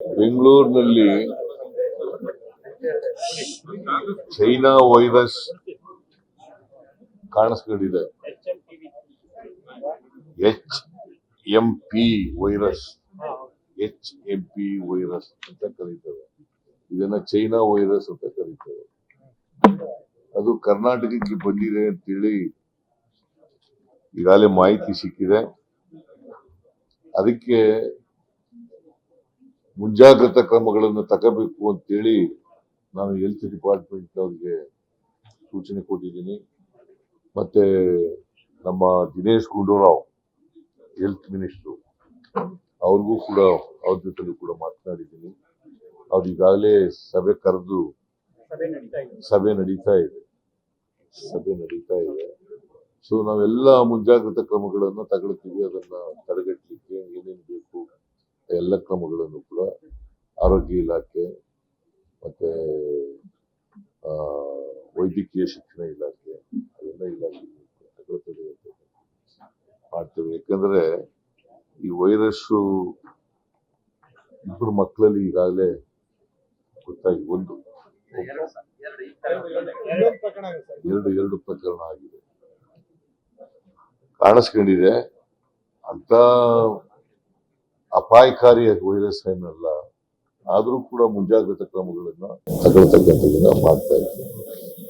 ಬೆಂಗಳೂರಿನಲ್ಲಿ China virus ಕಾಣಿಸ್ಕೊಂಡಿದೆ. H M P virus. H M P virus ಅಂತ ಕರೀತಾರೆ ಇದನ್ನ ಚೈನಾ ವೈರಸ್ ಅಂತ ಕರೀತಾರೆ ಅದು ಕರ್ನಾಟಕಕ್ಕೆ ಬಂದಿದೆ ಅಂತೇಳಿ ಈಗಾಗಲೇ ಮಾಹಿತಿ ಸಿಕ್ಕಿದೆ. ಅದಕ್ಕೆ ಮುಂಜಾಗ್ರತಾ ಕ್ರಮಗಳನ್ನು ತಗೋಬೇಕು ಅಂತೇಳಿ ನಾನು ಹೆಲ್ತ್ ಡಿಪಾರ್ಟ್ಮೆಂಟ್ ಅವ್ರಿಗೆ ಸೂಚನೆ ಕೊಟ್ಟಿದ್ದೀನಿ. ಮತ್ತೆ ನಮ್ಮ ದಿನೇಶ್ ಗುಂಡೂರಾವ್ ಹೆಲ್ತ್ ಮಿನಿಸ್ಟ್ರು ಅವ್ರಿಗೂ ಕೂಡ ಅವ್ರ ಜೊತೆಲೂ ಕೂಡ ಮಾತನಾಡಿದ್ದೀನಿ. ಅವ್ರು ಈಗಾಗಲೇ ಸಭೆ ಕರೆದು ಸಭೆ ನಡೀತಾ ಇದೆ. ಸಭೆ ನಡೀತಾ ಇದೆ. ಸೊ ನಾವೆಲ್ಲ ಮುಂಜಾಗ್ರತಾ ಕ್ರಮಗಳನ್ನು ತಗೊಳ್ತೀವಿ. ಅದನ್ನ ತಡೆಗಟ್ಟಲಿಕ್ಕೆ ಏನೇನು ಬೇಕು ಎಲ್ಲ ಕ್ರಮಗಳನ್ನು ಕೂಡ ಆರೋಗ್ಯ ಇಲಾಖೆ ಮತ್ತೆ ವೈದ್ಯಕೀಯ ಶಿಕ್ಷಣ ಇಲಾಖೆ ಅದೆಲ್ಲ ಇಲಾಖೆ ಮಾಡ್ತೇವೆ. ಯಾಕಂದ್ರೆ ಈ ವೈರಸ್ಸು ಇಬ್ಬರು ಮಕ್ಕಳಲ್ಲಿ ಈಗಾಗಲೇ ಗೊತ್ತಾಗಿ ಒಂದು ಎರಡು ಎರಡು ಪ್ರಕರಣ ಆಗಿದೆ. ಕಾಣಿಸ್ಕೊಂಡಿದೆ. ಅಂತ ಅಪಾಯಕಾರಿ ವೈರಸ್ ಏನಲ್ಲ ಆದ್ರೂ ಕೂಡ ಮುಂಜಾಗ್ರತಾ ಕ್ರಮಗಳನ್ನ ತಗೊಳ್ತಕ್ಕಂಥದ್ದನ್ನ ಮಾಡ್ತಾ ಇದ್ದೀವಿ.